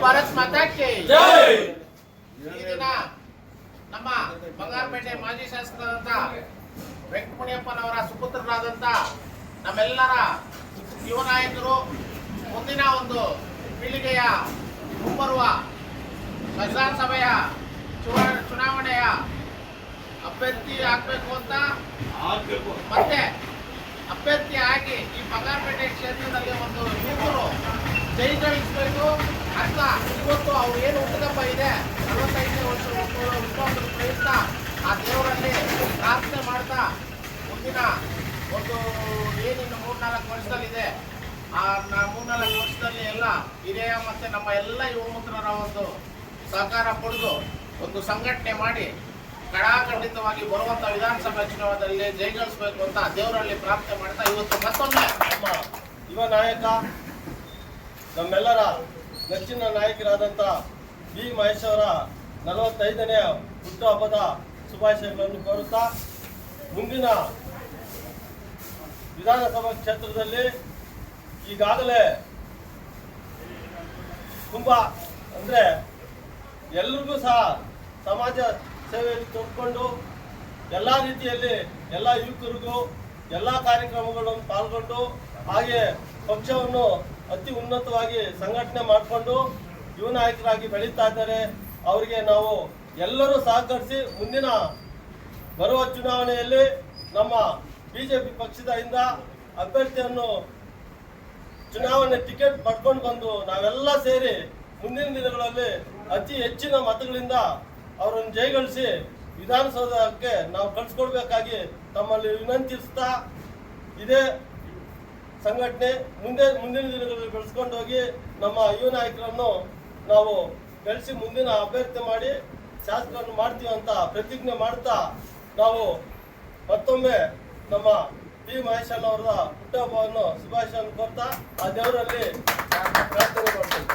ಭಾರತ್ ಮಾತಾಕ್ಕೆ ಈ ದಿನ ನಮ್ಮ ಬಂಗಾರಪೇಟೆ ಮಾಜಿ ಶಾಸಕರಾದಂತ ವೆಂಕಟಮುನಿಯಪ್ಪನವರ ಸುಪುತ್ರರಾದಂತ ನಮ್ಮೆಲ್ಲರ ಯುವ ನಾಯಕರು ಮುಂದಿನ ಒಂದು ಪೀಳಿಗೆಯ ಮುಂಬರುವ ವಿಧಾನಸಭೆಯ ಚುನಾ- ಚುನಾವಣೆಯ ಅಭ್ಯರ್ಥಿ ಆಗಬೇಕು ಅಂತ ಮತ್ತೆ ಅಭ್ಯರ್ಥಿ ಆಗಿ ಈ ಬಂಗಾರಪೇಟೆ ಕ್ಷೇತ್ರದಲ್ಲಿ ಒಂದು ಯುವಕರು ಜೈಗಳಿಸಬೇಕು ಅಂತ ಇವತ್ತು ಅವ್ರು ಏನು ಹುಟ್ಟಿದಪ್ಪ ಇದೆ? ನಲವತ್ತೈದನೇ ವರ್ಷ ಹುಟ್ಟುವ ಪ್ರಯುಕ್ತ ಆ ದೇವರಲ್ಲಿ ಪ್ರಾರ್ಥನೆ ಮಾಡ್ತಾ ಮುಂದಿನ ಒಂದು ಏನಿನ್ನು ಮೂರ್ನಾಲ್ಕು ವರ್ಷದಲ್ಲಿದೆ. ಆ ಮೂರ್ನಾಲ್ಕು ವರ್ಷದಲ್ಲಿ ಎಲ್ಲ ಹಿರಿಯ ಮತ್ತೆ ನಮ್ಮ ಎಲ್ಲ ಯುವ ಮಿತ್ರರ ಒಂದು ಸಹಕಾರ ಪಡೆದು ಒಂದು ಸಂಘಟನೆ ಮಾಡಿ ಕಡಾಖಂಡಿತವಾಗಿ ಬರುವಂತ ವಿಧಾನಸಭಾ ಚುನಾವಣೆಯಲ್ಲಿ ಜಯಗಳಿಸಬೇಕು ಅಂತ ದೇವರಲ್ಲಿ ಪ್ರಾರ್ಥನೆ ಮಾಡ್ತಾ ಇವತ್ತು ಮತ್ತೊಮ್ಮೆ ನಮ್ಮ ಯುವ ನಾಯಕ, ನಮ್ಮೆಲ್ಲರ ನೆಚ್ಚಿನ ನಾಯಕರಾದಂಥ ಬಿ ಮಹೇಶ್ ಅವರ ನಲವತ್ತೈದನೇ ಹುಟ್ಟುಹಬ್ಬದ ಶುಭಾಶಯಗಳನ್ನು ಕೋರುತ್ತಾ ಮುಂದಿನ ವಿಧಾನಸಭಾ ಕ್ಷೇತ್ರದಲ್ಲಿ ಈಗಾಗಲೇ ತುಂಬ ಅಂದರೆ ಎಲ್ರಿಗೂ ಸಹ ಸಮಾಜ ಸೇವೆಯಲ್ಲಿ ತೊಡ್ಕೊಂಡು ಎಲ್ಲ ರೀತಿಯಲ್ಲಿ ಎಲ್ಲ ಯುವಕರಿಗೂ ಎಲ್ಲ ಕಾರ್ಯಕ್ರಮಗಳನ್ನು ಪಾಲ್ಗೊಂಡು ಹಾಗೆ ಪಕ್ಷವನ್ನು ಅತಿ ಉನ್ನತವಾಗಿ ಸಂಘಟನೆ ಮಾಡಿಕೊಂಡು ಯುವ ನಾಯಕರಾಗಿ ಬೆಳೀತಾ ಇದ್ದಾರೆ. ಅವರಿಗೆ ನಾವು ಎಲ್ಲರೂ ಸಹಕರಿಸಿ ಮುಂದಿನ ಬರುವ ಚುನಾವಣೆಯಲ್ಲಿ ನಮ್ಮ ಬಿಜೆಪಿ ಪಕ್ಷದಿಂದ ಅಭ್ಯರ್ಥಿಯನ್ನು ಚುನಾವಣೆ ಟಿಕೆಟ್ ಪಡ್ಕೊಂಡು ಬಂದು ನಾವೆಲ್ಲ ಸೇರಿ ಮುಂದಿನ ದಿನಗಳಲ್ಲಿ ಅತಿ ಹೆಚ್ಚಿನ ಮತಗಳಿಂದ ಅವರನ್ನು ಜಯಗಳಿಸಿ ವಿಧಾನಸೌಧಕ್ಕೆ ನಾವು ಕಳಿಸ್ಕೊಡ್ಬೇಕಾಗಿ ತಮ್ಮಲ್ಲಿ ವಿನಂತಿಸ್ತಾ ಇದೇ. ಸಂಘಟನೆ ಮುಂದೆ ಮುಂದಿನ ದಿನಗಳಲ್ಲಿ ಬೆಳೆಸ್ಕೊಂಡು ಹೋಗಿ ನಮ್ಮ ಯುವ ನಾಯಕರನ್ನು ನಾವು ಬೆಳೆಸಿ ಮುಂದಿನ ಅಭ್ಯರ್ಥಿ ಮಾಡಿ ಶಾಸಕರನ್ನು ಅಂತ ಪ್ರತಿಜ್ಞೆ ಮಾಡ್ತಾ ನಾವು ಮತ್ತೊಮ್ಮೆ ನಮ್ಮ ಪಿ ಮಹೇಶ್ವರ ಅವರ ಹುಟ್ಟಹಬ್ಬವನ್ನು ಶುಭಾಶಯ ಕೋರ್ತಾ ಆ ದೇವರಲ್ಲಿ ಪ್ರಾರ್ಥನೆ ಮಾಡ್ತೀವಿ.